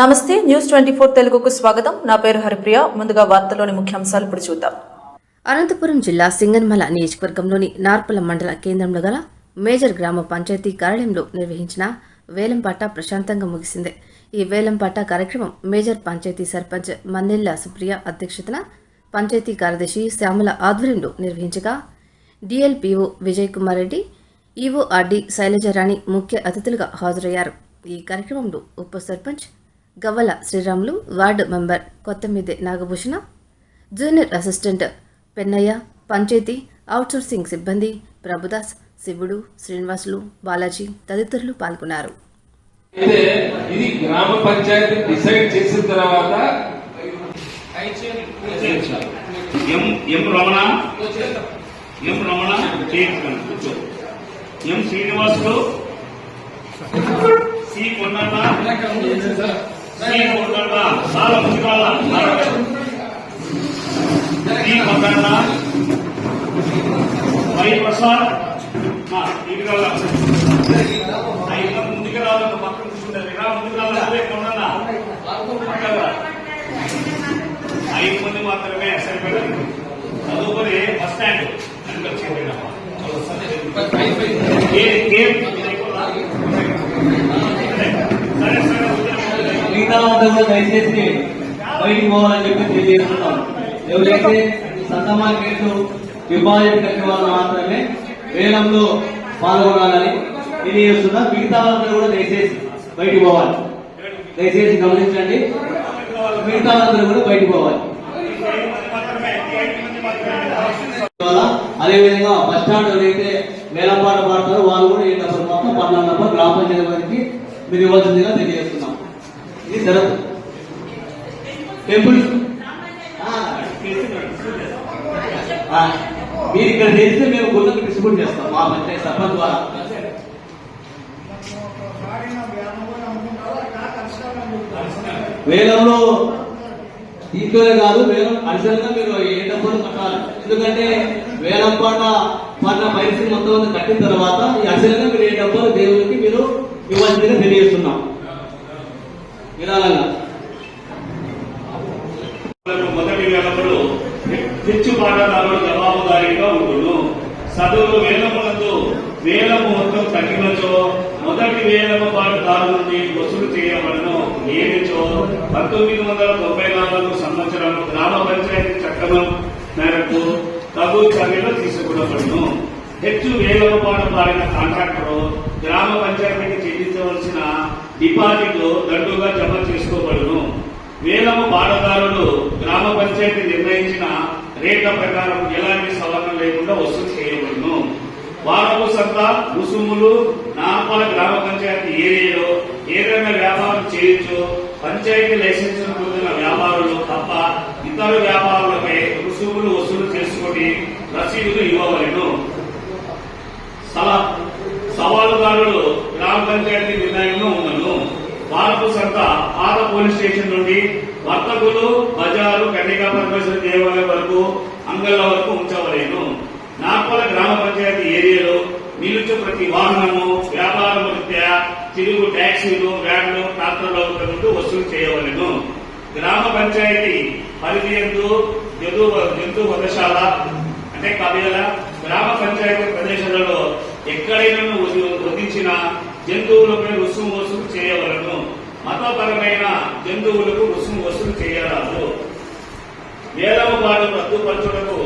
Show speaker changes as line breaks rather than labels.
నమస్తే news twenty four తెలుగుకు స్వాగతం. నా పేరు హరిప్రియ. ముందుగా వార్తలోని ముఖ్యాంశాలు ఇప్పుడు చూద్దాం.
అనంతపురం జిల్లా సింగన్మల నియోజకవర్గంలోని నార్పల మండల కేంద్రంలో గల మేజర్ గ్రామ పంచాయతీ కార్యాలయంలో నిర్వహించిన వేలంపాట ప్రశాంతంగా ముగిసింది. ఈ వేలంపాట కార్యక్రమం మేజర్ పంచాయతీ సర్పంచ్ మన్నెల్ల సుప్రియ అధ్యక్షతన పంచాయతీ కార్యదర్శి శ్యామల ఆధ్వర్యంలో నిర్వహించగా డిఎల్పిఓ విజయ్ కుమార్ రెడ్డి ఈఓఆర్డి శైలజారాణి ముఖ్య అతిథులుగా హాజరయ్యారు. ఈ కార్యక్రమంలో ఉప sarpanch Gavvala Sreeramulu ward member Kothamide Nagabhushana junior assistant Pennaiah panchayat outsourcing సిబ్బంది ప్రభుదాస్ శివుడు శ్రీనివాసులు బాలాజీ తదితరులు పాల్గొన్నారు.
అయితే ఇది గ్రామ పంచాయతీ డిసైడ్ చేసిన తర్వాత
M M Ramana? M Ramana? M Srinivasulu? C Kondanna C Kondanna చాలా ముఖ్యాల సి కొండన్న వై ప్రసాద్ ఆ, ఇటు కావాలా? ఆ, ఇంకా ముందుకు రావాలి పక్కన కూర్చుంటారు ఇలా ముందుకు రావాలి కొండన్న పక్కన రా. ఐదు మంది మాత్రమే సరిపడారు తదుపరి బస్ స్టాండ్ అని వచ్చింది ఏ- ఏ- సరే సరే
మిగతా కూడా దయచేసి బయటికి పోవాలని చెప్పి తెలియజేస్తున్నాం. ఎవరైతే సంత మార్కెట్ డిపాజిట్ కట్టే వాళ్ళు మాత్రమే వేలంలో పాల్గొనాలని తెలియజేస్తున్నాం. మిగతా వాళ్ళందరూ కూడా దయచేసి బయటికి పోవాలి. దయచేసి గమనించండి. మిగతా వాళ్ళందరూ కూడా బయటికి పోవాలి. అదేవిధంగా బస్ స్టాండ్ ఎవరైతే వేలంపాట పాడతారో వాళ్ళు కూడా ఈ నెంబర్ మొత్తం పన్నెండు నెంబర్ గ్రామ పంచాయతీ వారికి మీరు ఇవ్వాల్సిందిగా తెలియజేస్తున్నారు. జరగదు టెంపుల్. మీరు ఇక్కడ చేస్తే మేము గుళ్ళకు డిస్ట్రిబ్యూట్ చేస్తాం మా పంచాయతీ సభ ద్వారా. వేలంలో దీంట్లోనే కాదు వేలం అడిషనల్గా మీరు ఏ డబ్బులు కట్టాలి. ఎందుకంటే వేలం పాట పాట పరిస్థితి మొత్తం కట్టిన తర్వాత ఈ అడిషనల్గా మీరు ఏ డబ్బులు దేవుడు మీరు ఇవ్వాల్సిందిగా తెలియజేస్తున్నాం విధానంగా
మొదటి వేలప్పుడు తెచ్చు జవాబుదారీగా ఉండును. చదువు వేలములందు వేలము మొత్తం తగ్గినచో మొదటి వేలము పాటదారు నుండి వసూలు చేయబడను. ఏమిచో పంతొమ్మిది వందల తొంభై నాలుగు సంవత్సరం గ్రామ పంచాయతీ చట్టం మేరకు తగు చర్యలు తీసుకునబడును హెచ్చు వేలము పాట పాడిన కాంట్రాక్టర్ గ్రామ పంచాయతీకి చెల్లించవలసిన డిపాజిట్ దండుగా జమ చేసుకోబడును. వేలము పాటదారులు గ్రామ పంచాయతీ నిర్ణయించిన రేట్ల ప్రకారం ఎలాంటి సవరణ లేకుండా వసూలు చేయబడును. వారపు సంత రుసుములు నాపల గ్రామ పంచాయతీ ఏరియాలో ఏదైనా వ్యాపారం చేయొచ్చో పంచాయతీ లైసెన్స్ పొందిన వ్యాపారులు తప్ప ఇతర వ్యాపారులు రుసుములు వసూలు చేసుకొని రసీదులు ఇవ్వవలెను సలా సవాలుదారులు గ్రామ పంచాయతీ నిర్ణయంలో ఉన్నను వారపు సంత పాత పోలీస్ స్టేషన్ నుండి వర్తకులు బజారు కన్నికా పరమేశ్వర దేవాలయం వరకు అంగళ్ళ వరకు ఉంచవలేను నాపల గ్రామ పంచాయతీ ఏరియాలో నిలుచు ప్రతి వాహనము వ్యాపారం రీత్యా తిరుగు ట్యాక్సీలు వ్యాన్లు ట్రాక్టర్ల నుండి వసూలు చేయవలెను. గ్రామ పంచాయతీ పరిధి ఎందు జంతు జంతు వధశాల అంటే కవియల గ్రామ పంచాయతీ ప్రదేశాలలో ఎక్కడైనా వధించిన జంతువులపై రుసుము వసూలు చేయవలను. మతపరమైన జంతువులకు రుసుము వసూలు చేయరాదు వేలవ పాడు రద్దుపరచుటకు